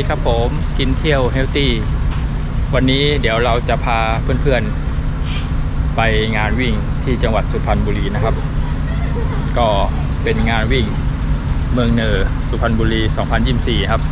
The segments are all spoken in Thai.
ดีครับผมกินเที่ยวเฮลตี้วันนี้เดี๋ยวเราจะพาเพื่อนๆ ไปงานวิ่งที่จังหวัดสุพรรณบุรีนะครับ ก็เป็นงานวิ่งเมืองเนอร์สุพรรณบุรี 2024 ครับ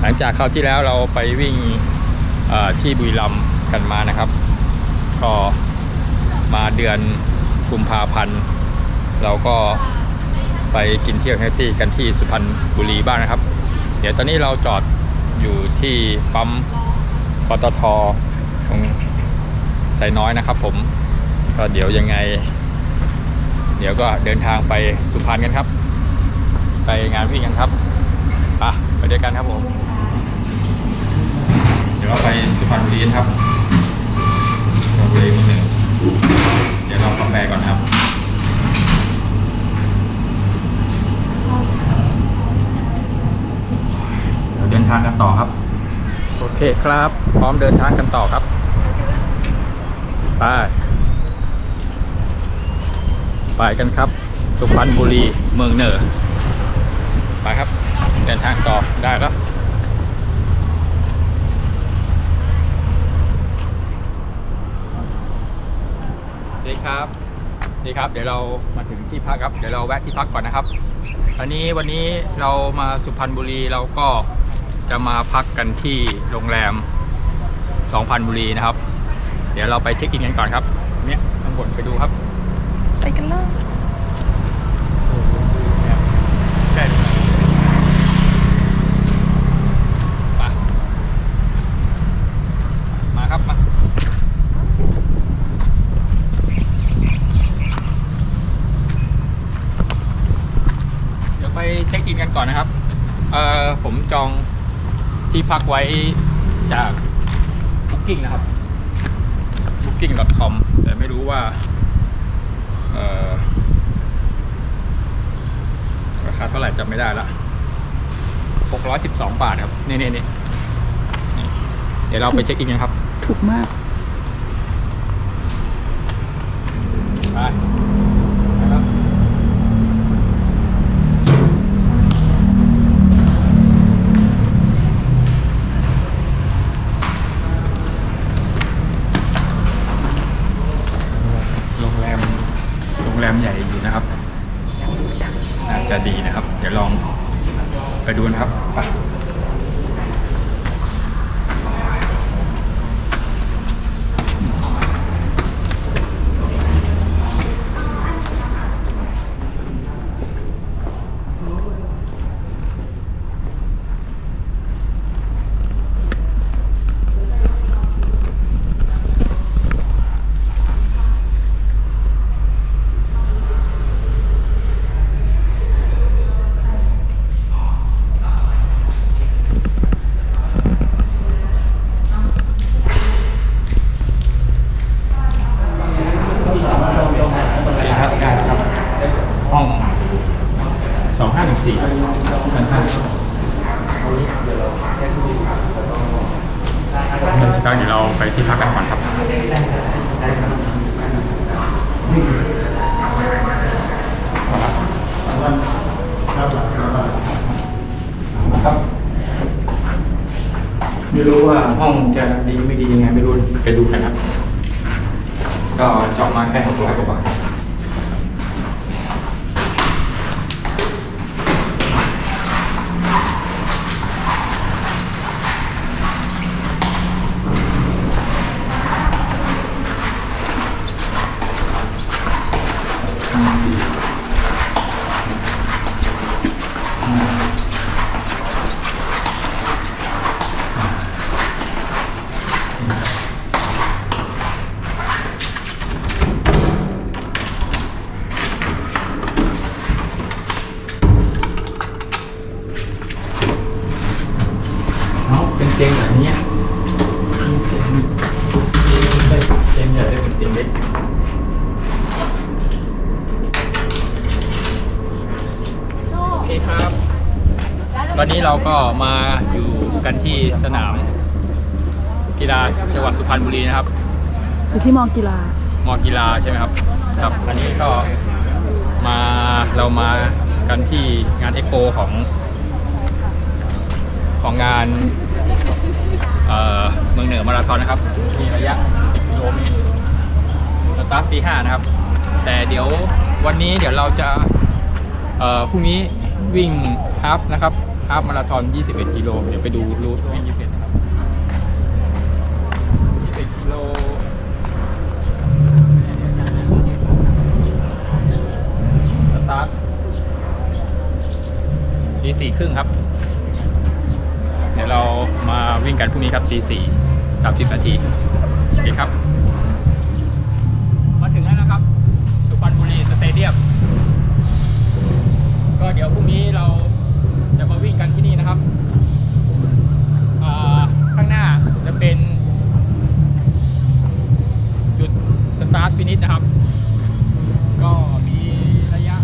หลังจากคราวที่แล้วเราไปวิ่งที่บุรีรัมย์กันมานะครับ ก็มาเดือนกุมภาพันธ์เราก็ไปกินเที่ยวเฮลตี้กันที่สุพรรณบุรีบ้างนะครับ เดี๋ยวตอนนี้เราจอด อยู่ที่ปั๊มปตทตรงไซน้อยนะครับ ผมก็เดี๋ยวยังไง เดี๋ยวก็เดินทางไปสุพรรณกันครับ ไปงานวิ่งกันครับไปไปด้วยกันครับผม เดี๋ยวเราไปสุพรรณบุรีนครับเราไปนิดหนึ่งเดี๋ยวเรากาแฟก่อนครับ เดี๋ยวเดิน ทางกันต่อครับ โอเคครับ พร้อมเดินทางกันต่อครับ ไป ไปกันครับ สุพรรณบุรีเมืองเหนือไปครับ เดินทางต่อได้ครับดีครับดีครับ เดี๋ยวเรามาถึงที่พักครับ เดี๋ยวเราแวะที่พักก่อนนะครับ อันนี้วันนี้เรามาสุพรรณบุรีเราก็ จะมาพักกันที่โรงแรม 2,000 บุรีนะครับ เดี๋ยวเราไปเช็คอินกันก่อนครับ เนี่ยข้างบนไปดูครับ ไปกันเลยใช่เลยไปมาครับมาเดี๋ยวไปเช็คอินกันก่อนนะครับ เอ่อผมจอง ที่พักไว้จาก Booking นะครับ booking.com แต่ไม่รู้ว่าเอ่อราคาเท่าไหร่จำไม่ได้ละ612 บาทครับนี่นี่นี่นี่เดี๋ยวเราไปเช็คอินกันครับ ถูกมาก ไปไปครับโรงแรม โรงแรมใหญ่อยู่นะครับน่าจะดีนะครับ เดี๋ยวลองไปดูนะครับไป ตอนนี้เราก็มาอยู่กันที่สนามกีฬาจังหวัดสุพรรณบุรีนะครับ อยู่ที่มอกีฬามอกีฬาใช่ไหมครับ ครับ อันนี้ก็มาเรามากันที่งานเอ็กโปของของงานเอ่อเมืองเหนือมาราธอนนะครับ มีระยะ 10กิโลเมตรสตาร์ทตีห้านะครับ แต่เดี๋ยววันนี้เดี๋ยวเราจะเอ่อพรุ่งนี้วิ่งฮาฟนะครับ ฮาฟมาราธอน 21 กิโล เดี๋ยวไปดูรูทวิ่ง21นะครับ21กิโลสตาร์ทตีสี่ครึ่งครับ เดี๋ยวเรามาวิ่งกันพรุ่งนี้ครับตีสี่สามสิบนาที โอเคครับ มาถึงแล้วนะครับ สุพรรณบุรีสเตเดียม ก็เดี๋ยวพรุ่งนี้เรา นิชนะครับ ก็มีระยะ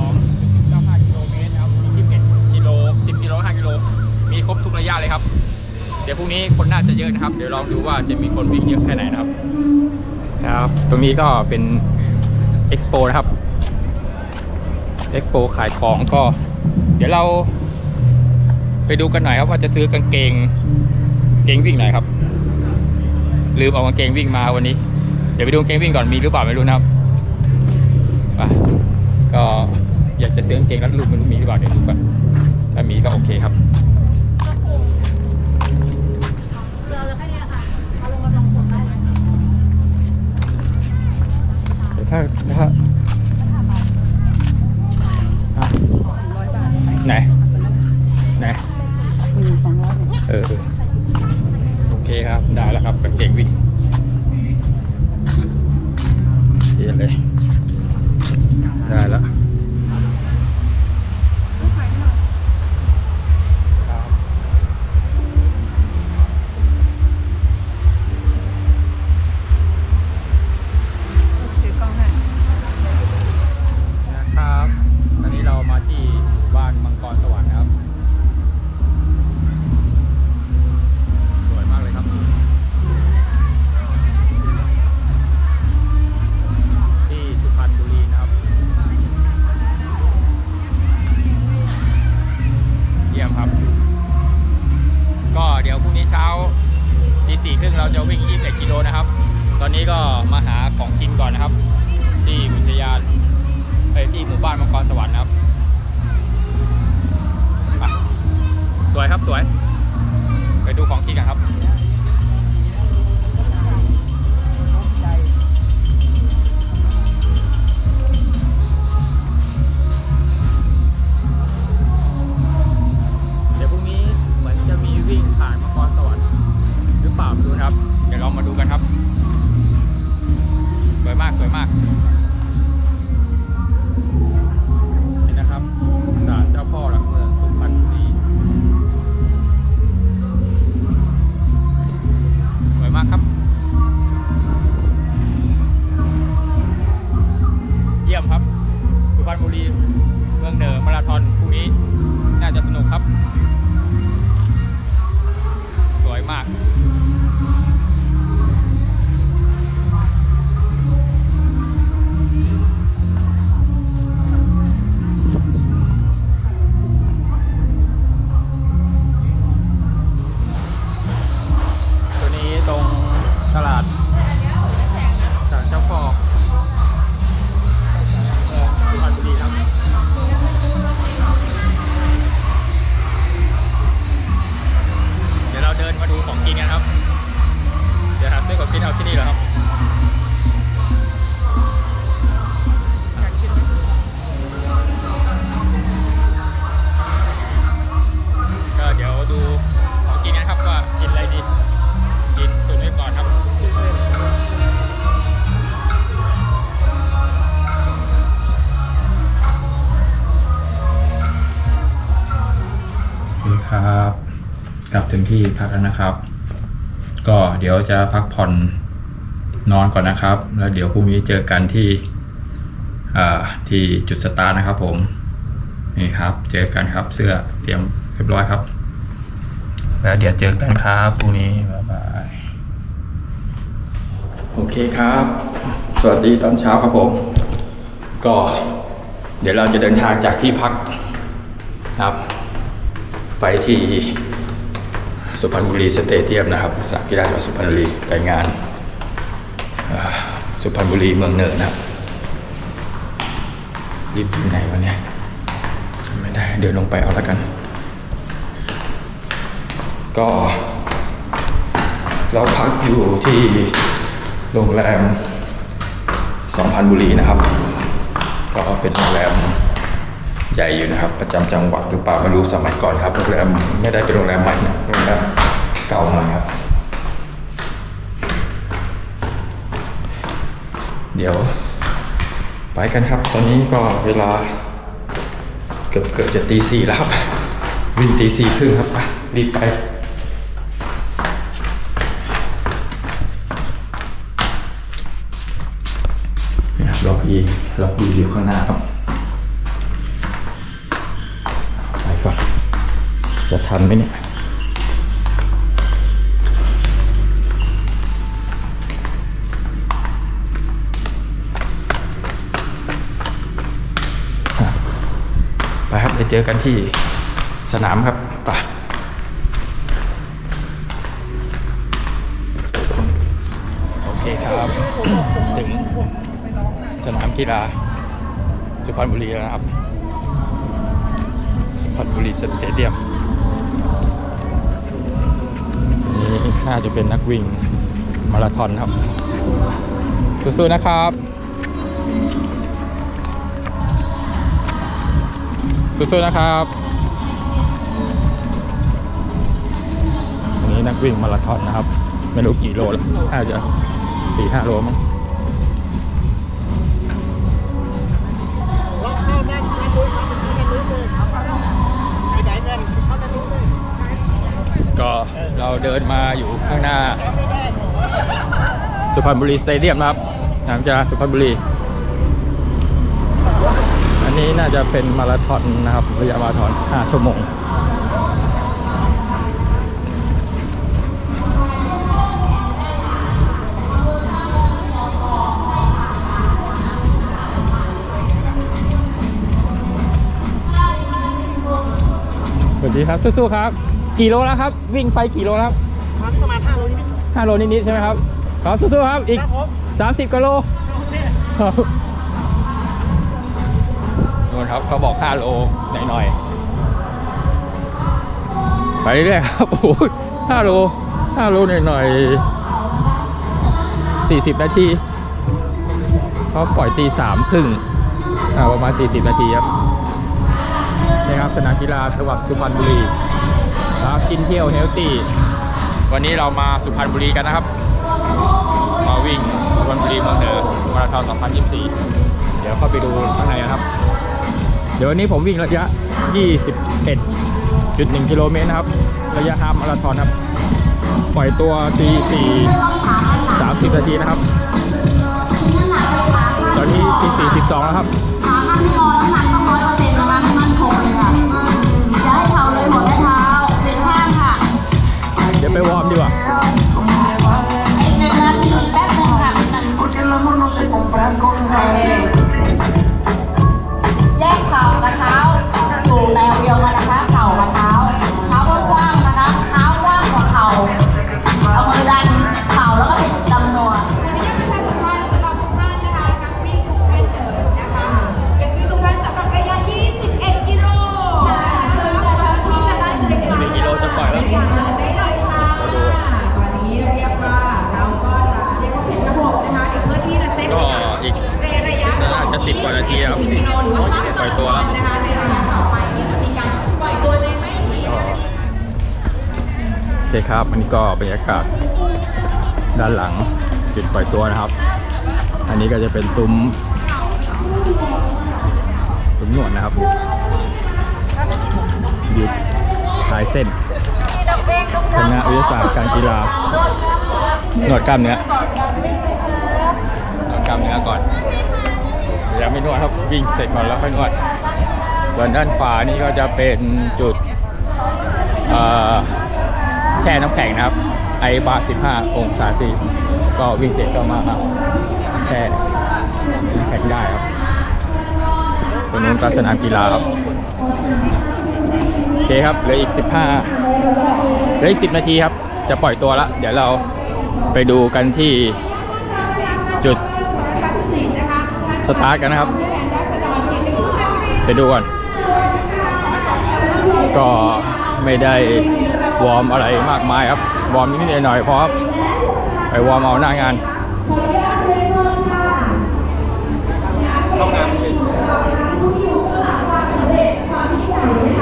42.95กิโลเมตรนะครับมี21กิโล10กิโล5กิโล มีครบทุกระยะเลยครับ เดี๋ยวพรุ่งนี้คนน่าจะเยอะนะครับ เดี๋ยวลองดูว่าจะมีคนวิ่งเยอะแค่ไหนนะครับ ครับ ตรงนี้ก็เป็นเอ็กซ์โปนะครับเอ็กซ์โปขายของก็ เดี๋ยวเราไปดูกันหน่อยครับว่าจะซื้อกางเกง เกงวิ่งหน่อยครับ ลืมเอากางเกงวิ่งมาวันนี้ ดี๋ยวไปดูกางเกงวิ่งก่อนมีหรือเปล่าไม่รู้นะครับไปก็อยากจะซื้อกางเกงรัดรูปไม่รู้มีหรือเปล่าเดี๋ยวดูก่อนถ้ามีก็โอเคครับเราแล้วแค่นี้ค่ะเอาลงมาลองกดได้ไหมเดี๋ยวถ้าถ้าอะสองร้อยบาทไหนไหนอืมสองร้อยเนี่ยเออเออ โอเคครับ ได้แล้วครับกางเกงวิ่ง เทียเลย ได้แล้ว ครับกลับถึงที่พักแล้วนะครับ ก็เดี๋ยวจะพักผ่อนนอนก่อนนะครับ แล้วเดี๋ยวพรุ่งนี้เจอกันที่ที่จุดสตาร์นะครับผมนี่ครับเจอกันครับเสื้อเตรียมเรียบร้อยครับ แล้วเดี๋ยวเจอกันครับพรุ่งนี้บ๊ายบายโอเคครับ สวัสดีตอนเช้าครับผม ก็เดี๋ยวเราจะเดินทางจากที่พักครับ ไปที่สุพรรณบุรีสเตเดียมนะครับสามกีฬาจังหวัดสุพรรณบุรีไปงานสุพรรณบุรีเมืองเหนือนะครับรีบอยู่ไหนวะเนี่ยจำไม่ได้ เดี๋ยวลงไปเอาแล้วกัน ก็ เราพักอยู่ที่โรงแรมสัมพันบุรีนะครับ ก็เป็นโรงแรม ใหญ่อยู่นะครับ ประจำจังหวัดหรือเปล่าไม่รู้สมัยก่อนครับโรงแรมไม่ได้เป็นโรงแรมใหม่นะโรงแรมเก่าหน่อยครับ เดี๋ยว ไปกันครับ ตอนนี้ก็เวลา เกือบเกือบจะตีสี่แล้วครับวิ่งตีสี่ครึ่งครับไปรีบไปนะล็อกอีล็อกอีอยู่ข้างหน้าครับ จะทันไหมเนี่ยไปครับไปเจอกันที่สนามครับไปโอเคครับ ถึงสนามกีฬาสุพรรณบุรีแล้วนะครับ สุพรรณบุรีสเตเดียม น่าจะเป็นนักวิ่งมาราธอนครับ สู้ๆนะครับ สู้ๆนะครับอันนี้นักวิ่งมาราธอนนะครับ ไม่รู้กี่โลแล้วน่าจะสี่ห้าโลมั้ง ก็เราเดินมาอยู่ข้างหน้า สุพรรณบุรีสเตเดียมนะครับนามกีฬาสุพรรณบุรี อันนี้น่าจะเป็นมาราธอนนะครับระยะมาราธอน5ชั่วโมงสวัสดีครับสู้ๆครับ กี่โลแล้วครับ วิ่งไปกี่โลแล้วครับมันประมาณ5โลนิด5โลนิดๆใช่ไหมครับขอสู้ๆครับอีก ครับผม30กิโลโอเคครับนู่นครับเขาบอก5โลหน่อยๆไปเรื่อยๆครับโอ้โห5โล5โลหน่อยๆ40นาทีเขาปล่อยตีสามครึ่งอ่าประมาณ 40 นาทีครับนี่ครับ สนามกีฬาจังหวัดสุพรรณบุรี ครับกินเที่ยวเฮลตี้วันนี้เรามาสุพรรณบุรีกันนะครับ มาวิ่งสุพรรณบุรีเมืองเหนือมาราธอน2024 เดี๋ยวเข้าไปดูข้างในนะครับ เดี๋ยววันนี้ผมวิ่งระยะ 21.1 กิโลเมตรนะครับ ระยะฮาล์ฟมาราธอนครับ ปล่อยตัวตี4 30 นาทีนะครับ ตอนนี้ตี42แล้วครับ ยวไปวอร์มดีกว่า นาทีครับปล่อยตัวแล้วโอเคครับอันนี้ก็บรรยากาศด้านหลังจุดปล่อยตัวนะครับ อันนี้ก็จะเป็นซุ้มซุ้มหนวดนะครับยู่ท้ายเส้นคณะวิทยาศาสตร์การกีฬาหนวดกล้ามเนื้อนวดกล้ามเนื้อก่อน ยังไม่นวดครับวิ่งเสร็จก่อนแล้วค่อยนวด ส่วนด้านขวานี่ก็จะเป็นจุดเอ่อแช่น้ำแข็งนะครับ ไอบาร์15 องศาซีก็วิ่งเสร็จก็มาแช่น้ำแข็งได้ครับตรงนู้นก็สนามกีฬาครับโอเคครับเหลืออีก 15เหลืออีก 10 นาทีครับ จะปล่อยตัวละ เดี๋ยวเราไปดูกันที่จุด สตาร์ทกันนะครับ ไปดูก่อน ก็ไม่ได้วอร์มอะไรมากมายครับ วอร์มนิดหน่อยเพราะไปวอร์มเอาหน้างานนี่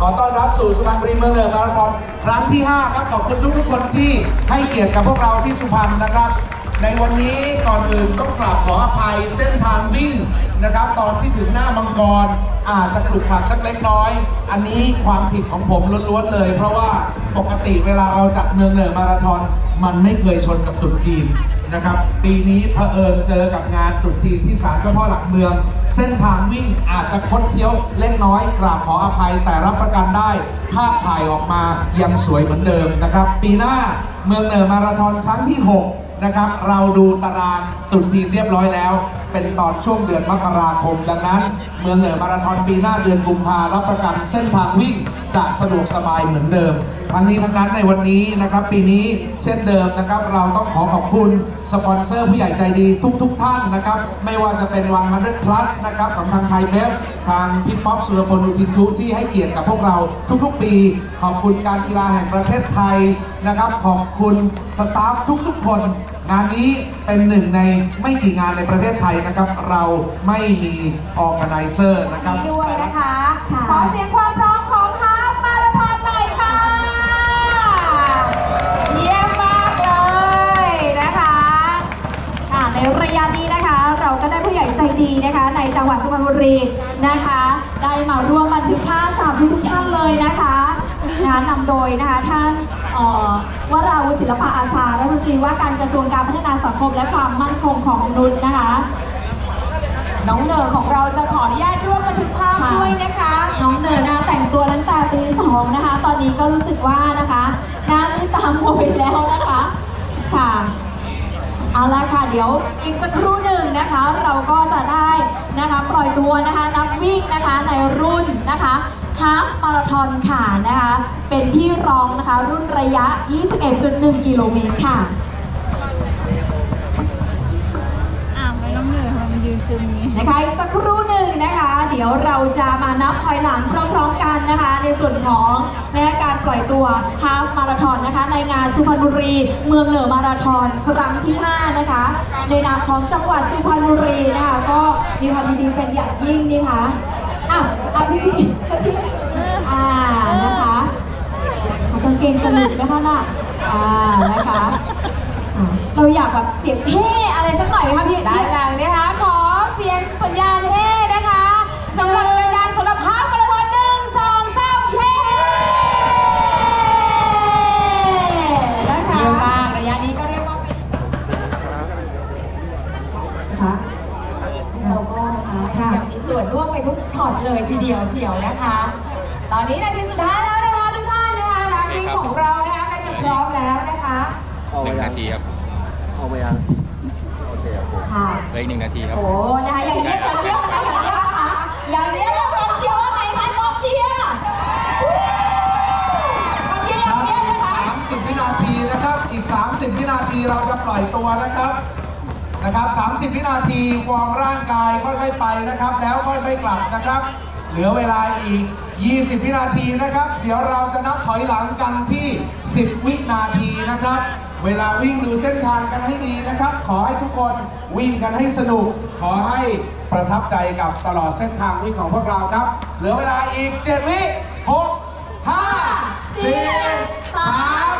ขอต้อนรับสู่สุพรรณบุรีเมืองเดิมมาราธอนครั้งที่ 5 ครับ ขอบคุณทุกๆคนที่ให้เกียรติกับพวกเราที่สุพรรณนะครับ ในวันนี้ก่อนอื่นต้องกราบขออภัยเส้นทางวิ่งนะครับ ตอนที่ถึงหน้ามังกรอาจจะกลุกขลักสักเล็กน้อย อันนี้ความผิดของผมล้วนๆเลย เพราะว่าปกติเวลาเราจัดเมืองเหนือมาราธอนมันไม่เคยชนกับตรุษจีน นะครับ ปีนี้เผอิญเจอกับงานตรุษจีนที่ศาลเจ้าพ่อหลักเมือง เส้นทางวิ่งอาจจะคดเคี้ยวเล็กน้อยกราบขออภัยแต่รับประกันได้ ภาพถ่ายออกมายังสวยเหมือนเดิมนะครับ ปีหน้าเมืองเหนือมาราธอนครั้งที่ 6 นะครับ เราดูตารางตรุษจีนเรียบร้อยแล้ว เป็นตอนช่วงเดือนมกราคม ดังนั้น เมืองเหนือมาราธอนปีหน้าเดือนกุมภารับประกันเส้นทางวิ่ง จะสะดวกสบายเหมือนเดิม ทั้งนี้ทั้งนั้นในวันนี้นะครับ ปีนี้เช่นเดิมนะครับ เราต้องขอขอบคุณสปอนเซอร์ผู้ใหญ่ใจดีทุกๆทท่านนะครับ ไม่ว่าจะเป็น 100 plus นะครับของทางไทยเบฟทางพี่ป๊อปสุรพลอุทินทุที่ให้เกียรติกับพวกเราทุกๆ ปี ขอบคุณการกีฬาแห่งประเทศไทยนะครับ ขอบคุณสตาฟทุกๆ คน งานนี้เป็นหนึ่งในไม่กี่งานในประเทศไทยนะครับ เราไม่มีออ g a ไนเซอร์นะครับด้วยนะคะค่ะขอเสียงความพร้อมของฮาล์ฟมาราธอนหน่อยค่ะ เยี่ยมมากเลยนะคะค่ะในระยะนี้นะคะ เราก็ได้ผู้ ใหญ่ใจดีนะคะ ในจังหวัดสุพรรณบุรีนะคะ ได้มาร่วมบันทึกภาพกับทุกๆท่านเลยนะคะนะคะนำโดยนะคะท่านเอ่อวราวุฒิศิลปะอาชารัฐมนตรีว่าการกระทรวงการพัฒนาสังคมและความมั่นคงของมนุษย์นะคะ น้องเนอร์ของเราจะขออนุญาตร่วมบันทึกภาพค่ะด้วยนะคะ น้องเนยนะคะแต่งตัวตั้งแต่ตีสองนะคะ ตอนนี้ก็รู้สึกว่านะคะหน้าไม่ตามโมยแล้วนะคะค่ะ เอาละค่ะเดี๋ยวอีกสักครู่หนึ่งนะคะ เราก็จะได้นะคะปล่อยตัวนะคะนักวิ่งนะคะในรุ่นนะคะฮาฟมาราธอนค่ะนะคะเป็นที่รองนะคะรุ่นระยะ 21.1 กิโลเมตรค่ะอ้าวแล้วน้องเนอร์ทำไมมันยืนซึมอย่างนี้นะคะอีกสักครู่หนึ่งนะคะ เดี๋ยวเราจะมานับถอยหลังพร้อมๆกันนะคะ ในส่วนของนะการปล่อยตัวฮาฟมาราธอนนะคะ ในงานสุพรรณบุรี เมืองเหนือมาราธอนครั้งที่ 5 นะคะ ในนามของจังหวัดสุพรรณบุรีนะคะ ก็มีความดีเป็นอย่างยิ่งนี่ค่ะอะอะพี่พี่พี่อ่านะคะกางเกงจะหลุดนะคะน่ะอ่านะคะอะเราอยากแบบเสียงเท่อะไรสักหน่อยไหมคะพี่ด้านหลังนะคะ ช็อตเลยทีเดียวเชียวนะคะ ตอนนี้นาทีสุดท้ายแล้วนะคะทุกท่านนะคะนักวิ่งของเรานะคะใกล้จะพร้อมแล้วนะคะหนึ่งนาทีครับค่ะเหลืออีกหนึ่งนาทีครับโอ้นะคะอย่างนี้อย่างนี้นะคะอย่างนี้นะคะอย่างนี้แล้วกองเชียร์ว่าไงคะกองเชียร์กองเชียร์อย่างนี้นะคะ30 วินาทีนะครับ อีก 30 วินาทีเราจะปล่อยตัวนะครับ นะครับ 30 วินาทีวอร์มร่างกายค่อยๆไปนะครับ แล้วค่อยๆกลับนะครับ เหลือเวลาอีก 20 วินาทีนะครับ เดี๋ยวเราจะนับถอยหลังกันที่ 10 วินาทีนะครับ เวลาวิ่งดูเส้นทางกันให้ดีนะครับ ขอให้ทุกคนวิ่งกันให้สนุก ขอให้ประทับใจกับตลอดเส้นทางวิ่งของพวกเราครับ เหลือเวลาอีก 7 วิ 6 5 4 3